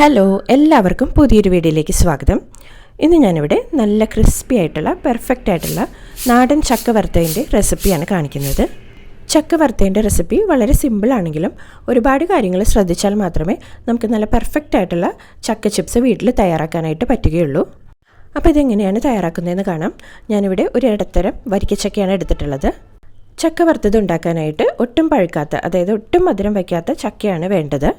Hello എല്ലാവർക്കും പുതിയൊരു വീഡിയോയിലേക്ക് സ്വാഗതം. ഇന്ന് ഞാനിവിടെ നല്ല ക്രിസ്പി ആയിട്ടുള്ള പെർഫെക്റ്റ് ആയിട്ടുള്ള നാടൻ ചക്ക വറുത്തതിന്റെ റെസിപ്പിയാണ് കാണിക്കുന്നത്. ചക്ക വറുത്തതിന്റെ റെസിപ്പി വളരെ സിമ്പിളാണെങ്കിലും ഒരുപാട് കാര്യങ്ങൾ ശ്രദ്ധിച്ചാൽ മാത്രമേ നമുക്ക് നല്ല പെർഫെക്റ്റ് ആയിട്ടുള്ള ചക്ക ചിപ്സ് വീട്ടിൽ തയ്യാറാക്കാനായിട്ട് പറ്റുകയുള്ളൂ. അപ്പോൾ ഇതെങ്ങനെയാണ് തയ്യാറാക്കുന്നതെന്ന് കാണാം. ഞാനിവിടെ ഒരു ഇടത്തരം വരിക്കച്ചക്കയാണ് എടുത്തിട്ടുള്ളത്. ചക്ക വറുത്തത് ഉണ്ടാക്കാനായിട്ട് ഒട്ടും പഴുക്കാത്ത അതായത് ഒട്ടും മധുരം വയ്ക്കാത്ത ചക്കയാണ് വേണ്ടത്.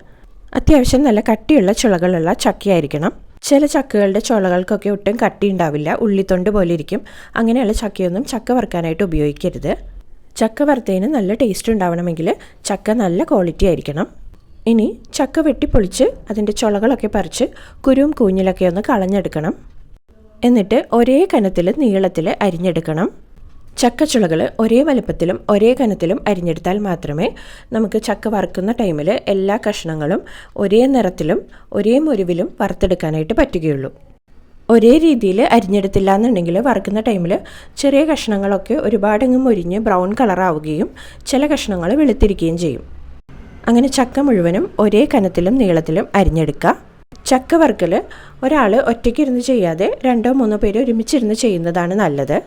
അത്യാവശ്യം നല്ല കട്ടിയുള്ള ചുളകളുള്ള ചക്കയായിരിക്കണം. ചില ചക്കകളുടെ ചുളകൾക്കൊക്കെ ഒട്ടും കട്ടി ഉണ്ടാവില്ല. ഉള്ളിത്തൊണ്ട് പോലെ ഇരിക്കും അങ്ങനെയുള്ള ചക്കയൊന്നും ചക്ക വറുക്കാനായിട്ട് ഉപയോഗിക്കരുത്. ചക്ക വറുത്തതിന് നല്ല ടേസ്റ്റ് ഉണ്ടാവണമെങ്കിൽ ചക്ക നല്ല ക്വാളിറ്റി ആയിരിക്കണം. ഇനി ചക്ക വെട്ടിപ്പൊളിച്ച് അതിന്റെ ചുളകളൊക്കെ പറിച്ച് കുരുവും കൂഞ്ഞിലൊക്കെ ഒന്ന് കളഞ്ഞെടുക്കണം. എന്നിട്ട് ഒരേ കനത്തിൽ നീളത്തിൽ അരിഞ്ഞെടുക്കണം. ചക്കച്ചുളകൾ ഒരേ വലുപ്പത്തിലും ഒരേ കനത്തിലും അരിഞ്ഞെടുത്താൽ മാത്രമേ നമുക്ക് ചക്ക വറുക്കുന്ന ടൈമിൽ എല്ലാ കഷ്ണങ്ങളും ഒരേ നിറത്തിലും ഒരേ മുരിവിലും വറുത്തെടുക്കാനായിട്ട് പറ്റുകയുള്ളൂ. ഒരേ രീതിയിൽ അരിഞ്ഞെടുത്തില്ല എന്നുണ്ടെങ്കിൽ വറുക്കുന്ന ടൈമിൽ ചെറിയ കഷ്ണങ്ങളൊക്കെ ഒരുപാടങ്ങ് മുരിഞ്ഞ് ബ്രൗൺ കളറാവുകയും ചില കഷ്ണങ്ങൾ വെളുത്തിരിക്കുകയും ചെയ്യും. അങ്ങനെ ചക്ക മുഴുവനും ഒരേ കനത്തിലും നീളത്തിലും അരിഞ്ഞെടുക്കുക ചക്ക വറുക്കൽ ഒരാൾ ഒറ്റയ്ക്കിരുന്ന് ചെയ്യാതെ രണ്ടോ മൂന്നോ പേര് ഒരുമിച്ചിരുന്ന് ചെയ്യുന്നതാണ് നല്ലത്.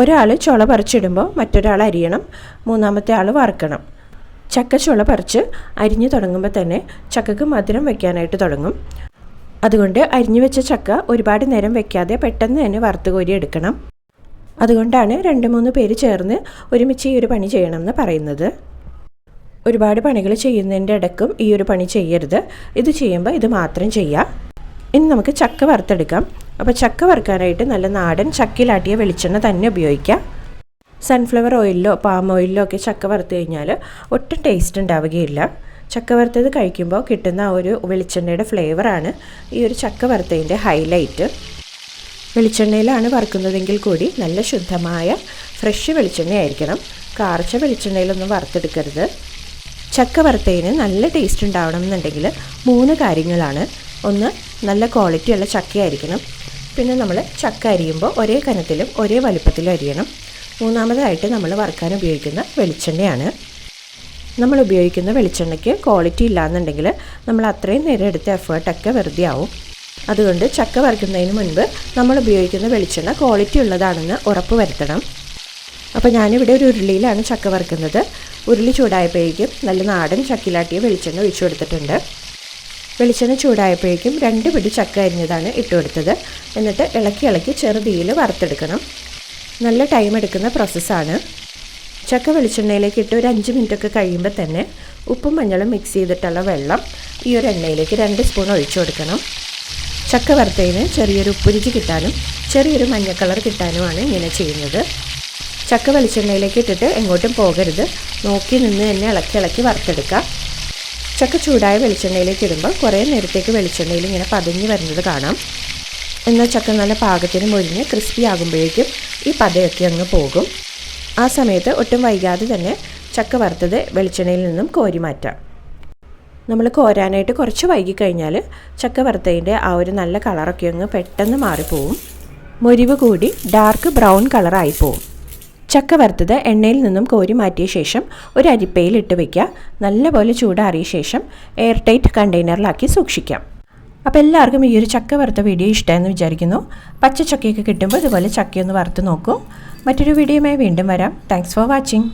ഒരാൾ ചുള പറിച്ചിടുമ്പോൾ മറ്റൊരാൾ അരിയണം മൂന്നാമത്തെ ആൾ വറുക്കണം. ചക്ക ചുള പറിച്ച് അരിഞ്ഞു തുടങ്ങുമ്പോൾ തന്നെ ചക്കക്ക് മധുരം വെക്കാനായിട്ട് തുടങ്ങും. അതുകൊണ്ട് അരിഞ്ഞു വെച്ച ചക്ക ഒരുപാട് നേരം വെക്കാതെ പെട്ടെന്ന് തന്നെ വറുത്ത് കോരി എടുക്കണം. അതുകൊണ്ടാണ് രണ്ട് മൂന്ന് പേര് ചേർന്ന് ഒരുമിച്ച് ഈ ഒരു പണി ചെയ്യണമെന്ന് പറയുന്നത്. ഒരുപാട് പണികൾ ചെയ്യുന്നതിന്റെ ഇടക്കും ഈ ഒരു പണി ചെയ്യരുത്. ഇത് ചെയ്യുമ്പോൾ ഇത് മാത്രം ചെയ്യുക ഇനി നമുക്ക് ചക്ക വറുത്തെടുക്കാം. അപ്പോൾ ചക്ക വറുക്കാനായിട്ട് നല്ല നാടൻ ചക്കിലാട്ടിയ വെളിച്ചെണ്ണ തന്നെ ഉപയോഗിക്കാം. സൺഫ്ലവർ ഓയിലിലോ പാം ഓയിലിലോ ഒക്കെ ചക്ക വറുത്ത് കഴിഞ്ഞാൽ ഒട്ടും ടേസ്റ്റ് ഉണ്ടാവുകയില്ല. ചക്ക വറുത്തത് കഴിക്കുമ്പോൾ കിട്ടുന്ന ആ ഒരു വെളിച്ചെണ്ണയുടെ ഫ്ലേവറാണ് ഈ ഒരു ചക്ക വറുത്തതിന്റെ ഹൈലൈറ്റ് വെളിച്ചെണ്ണയിലാണ് വറുക്കുന്നതെങ്കിൽ കൂടി നല്ല ശുദ്ധമായ ഫ്രഷ് വെളിച്ചെണ്ണയായിരിക്കണം. കാർച്ച വെളിച്ചെണ്ണയിലൊന്നും വറുത്തെടുക്കരുത്. ചക്ക വറുത്തതിന് നല്ല ടേസ്റ്റ് ഉണ്ടാവണം എന്നുണ്ടെങ്കിൽ മൂന്ന് കാര്യങ്ങളാണ്. ഒന്ന് നല്ല ക്വാളിറ്റി ക്വാളിറ്റിയുള്ള ചക്കയായിരിക്കണം പിന്നെ നമ്മൾ ചക്ക അരിയുമ്പോൾ ഒരേ കനത്തിലും ഒരേ വലുപ്പത്തിലും അരിയണം. മൂന്നാമതായിട്ട് നമ്മൾ വറുക്കാൻ ഉപയോഗിക്കുന്ന വെളിച്ചെണ്ണയാണ്. നമ്മൾ ഉപയോഗിക്കുന്ന വെളിച്ചെണ്ണയ്ക്ക് ക്വാളിറ്റി ഇല്ലാന്നുണ്ടെങ്കിൽ നമ്മൾ അത്രയും നേരം എടുത്ത എഫേർട്ടൊക്കെ വെറുതെ ആവും. അതുകൊണ്ട് ചക്ക വറുക്കുന്നതിന് മുൻപ് നമ്മൾ ഉപയോഗിക്കുന്ന വെളിച്ചെണ്ണ ക്വാളിറ്റി ഉള്ളതാണെന്ന് ഉറപ്പ് വരുത്തണം. അപ്പോൾ ഞാനിവിടെ ഒരു ഉരുളിയിലാണ് ചക്ക വറുക്കുന്നത്. ഉരുളി ചൂടായപ്പോഴേക്കും നല്ല നാടൻ ചക്കിലാട്ടിയ വെളിച്ചെണ്ണ ഒഴിച്ചു കൊടുത്തിട്ടുണ്ട്. വെളിച്ചെണ്ണ ചൂടായപ്പോഴേക്കും രണ്ട് പിടി ചക്ക അരിഞ്ഞതാണ് ഇട്ട് കൊടുത്തത്. എന്നിട്ട് ഇളക്കി ഇളക്കി ചെറുതീയിൽ വറുത്തെടുക്കണം. നല്ല ടൈം എടുക്കുന്ന പ്രോസസ്സാണ് ചക്ക വെളിച്ചെണ്ണയിലേക്ക് ഇട്ട് ഒരു അഞ്ച് മിനിറ്റൊക്കെ കഴിയുമ്പോൾ തന്നെ ഉപ്പും മഞ്ഞളും മിക്സ് ചെയ്തിട്ടുള്ള വെള്ളം ഈ ഒരു എണ്ണയിലേക്ക് രണ്ട് സ്പൂൺ ഒഴിച്ചു കൊടുക്കണം. ചക്ക വറുത്തതിന് ചെറിയൊരു ഉപ്പുരുചി കിട്ടാനും ചെറിയൊരു മഞ്ഞ കളർ കിട്ടാനുമാണ് ഇങ്ങനെ ചെയ്യുന്നത്. ചക്ക വെളിച്ചെണ്ണയിലേക്ക് ഇട്ടിട്ട് എങ്ങോട്ടും പോകരുത്. നോക്കി നിന്ന് തന്നെ ഇളക്കി ഇളക്കി വറുത്തെടുക്കുക ചക്ക ചൂടായ വെളിച്ചെണ്ണയിലേക്ക് ഇടുമ്പോൾ കുറേ നേരത്തേക്ക് വെളിച്ചെണ്ണയിൽ ഇങ്ങനെ പതഞ്ഞ് വരുന്നത് കാണാം. എന്നാൽ ചക്ക നല്ല പാകത്തിന് മൊരിഞ്ഞ് ക്രിസ്പി ആകുമ്പോഴേക്കും ഈ പതയൊക്കെ അങ്ങ് പോകും. ആ സമയത്ത് ഒട്ടും വൈകാതെ തന്നെ ചക്ക വറുത്തത് വെളിച്ചെണ്ണയിൽ നിന്നും കോരി മാറ്റാം. നമ്മൾ കോരാനായിട്ട് കുറച്ച് വൈകിക്കഴിഞ്ഞാൽ ചക്ക വറുത്തതിന്റെ ആ ഒരു നല്ല കളറൊക്കെ അങ്ങ് പെട്ടെന്ന് മാറിപ്പോവും. മുരിവ് കൂടി ഡാർക്ക് ബ്രൗൺ കളറായി പോവും. ചക്ക വറുത്തത് എണ്ണയിൽ നിന്നും കോരി മാറ്റിയ ശേഷം ഒരു അരിപ്പയിൽ ഇട്ട് വയ്ക്കുക നല്ലപോലെ ചൂടാറിയ ശേഷം എയർ ടൈറ്റ് കണ്ടെയ്നറിലാക്കി സൂക്ഷിക്കാം. അപ്പോൾ എല്ലാവർക്കും ഈ ഒരു ചക്ക വറുത്ത വീഡിയോ ഇഷ്ടമെന്ന് വിചാരിക്കുന്നു. പച്ച ചക്കയൊക്കെ കിട്ടുമ്പോൾ ഇതുപോലെ ചക്കയൊന്ന് വറുത്ത് നോക്കൂ. മറ്റൊരു വീഡിയോയുമായി വീണ്ടും വരാം. Thanks for watching